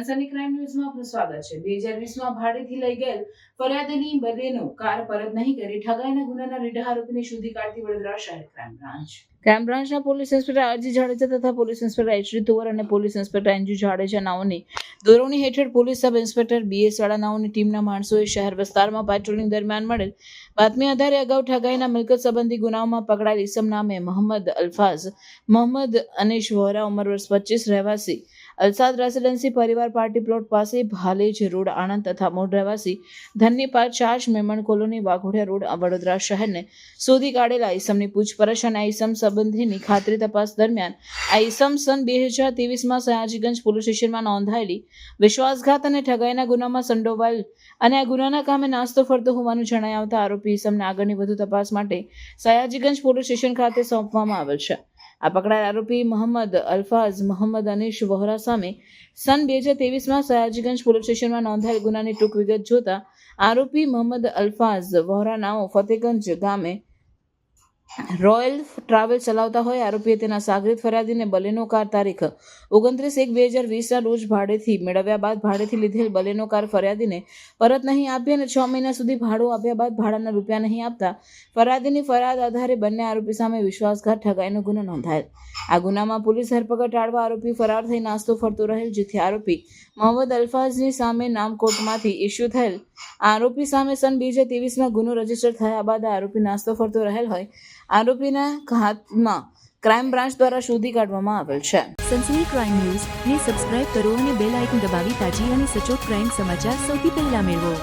સનસની crime ન્યૂઝમાં આપનું સ્વાગત છે. બે હજાર વીસમાં ભાડેથી લઈ ગયેલ ફરિયાદની બલેનો કાર પરત નહીં કરી ઠગાઈના ગુનાના રીઢા આરોપીને શોધી કાઢતી વડોદરા શહેર ક્રાઇમ બ્રાન્ચ. ક્રાઇમ બ્રાન્ચના police inspector R G Jadeja તથા police inspector H D Tuvar અને police inspector N G Jadeja નાઓની દોરવણી હેઠળ police sub inspector B S નાઓની ટીમના માણસોએ શહેર વિસ્તારમાં પેટ્રોલિંગ દરમિયાન મળેલ બાતમી આધારે અગાઉ ઠગાઈના મિલકત સંબંધી ગુનાઓમાં પકડાયેલ ઇસમ નામે મોહમ્મદ અલ્ફાઝ, મોહમ્મદ અનેશ વોરા ઉંમર વર્ષ પચીસ, રહેવાસી અલસાદ રેસિડેન્સી પરિવાર પાર્ટી પ્લોટ પાસે ભાલેજ રોડ આણંદ તથા મૂળ રહેવાસી ધન્યપાલ ચાર્જ મેમણ કોલોની વાઘોડિયા રોડ વડોદરા શહેરને શોધી કાઢેલા ઈસમની પૂછપરછ અને ઈસમ સંબંધીની ખાતરી તપાસ દરમિયાન આ ઈસમ સન બે હજાર ત્રેવીસમાં સયાજીગંજ પોલીસ સ્ટેશનમાં નોંધાયેલી વિશ્વાસઘાત અને ઠગાઈના ગુનામાં સંડોવાયેલ અને આ ગુનાના કામે નાસ્તો ફરતો હોવાનું જણાઈ આવતા આરોપી ઈસમને આગળની વધુ તપાસ માટે સયાજીગંજ પોલીસ સ્ટેશન ખાતે સોંપવામાં આવેલ છે. આ પકડાયેલ આરોપી મોહમ્મદ અલ્ફાઝ મોહમ્મદ અનીશ વોહરા સામે સન બે હજાર તેવીસમાં સયાજીગંજ પોલીસ સ્ટેશનમાં નોંધાયેલ ગુનાની ટૂંક વિગત જોતા આરોપી મોહમ્મદ અલ્ફાઝ વોહરા નામો ફતેગંજ ગામે રોયલ ટ્રાવેલ ચલાવતા હોય આરોપીએ તેના સાગરીત ફરિયાદીને બલેનો કાર તારીખ ઓગણત્રીસ એક બે હજાર વીસના રોજ ભાડેથી મેળવ્યા બાદ ભાડેથી લીધેલ બલેનો કાર ફરિયાદીને પરત નહીં આપી અને છ મહિના સુધી ભાડું આપ્યા બાદ ભાડાના રૂપિયા નહીં આપતા ફરિયાદીની ફરિયાદ આધારે બંને આરોપી સામે વિશ્વાસઘાત ઠગાઈનો ગુનો નોંધાયેલ આ ગુનામાં પોલીસ ધરપકડ ટાળવા આરોપી ફરાર થઈ નાસ્તો ફરતો રહેલ, જેથી આરોપી મોહમ્મદ અલ્ફાઝની સામે નામકોટમાંથી ઇસ્યુ થયેલ આરોપી સામે સન બે હજાર ત્રેવીસમાં ગુનો રજિસ્ટર થયા બાદ આરોપી નાસ્તો ફરતો રહેલ હોય. આરોપીના હાથમાં ક્રાઇમ બ્રાન્ચ દ્વારા શોધી કાઢવામાં આવેલ છે. સનસની ક્રાઇમ ન્યૂઝ ને સબસ્ક્રાઇબ કરો અને બેલ આઇકન દબાવી તાજી અને સચોટ ક્રાઇમ સમાચાર સૌથી પહેલા મેળવો.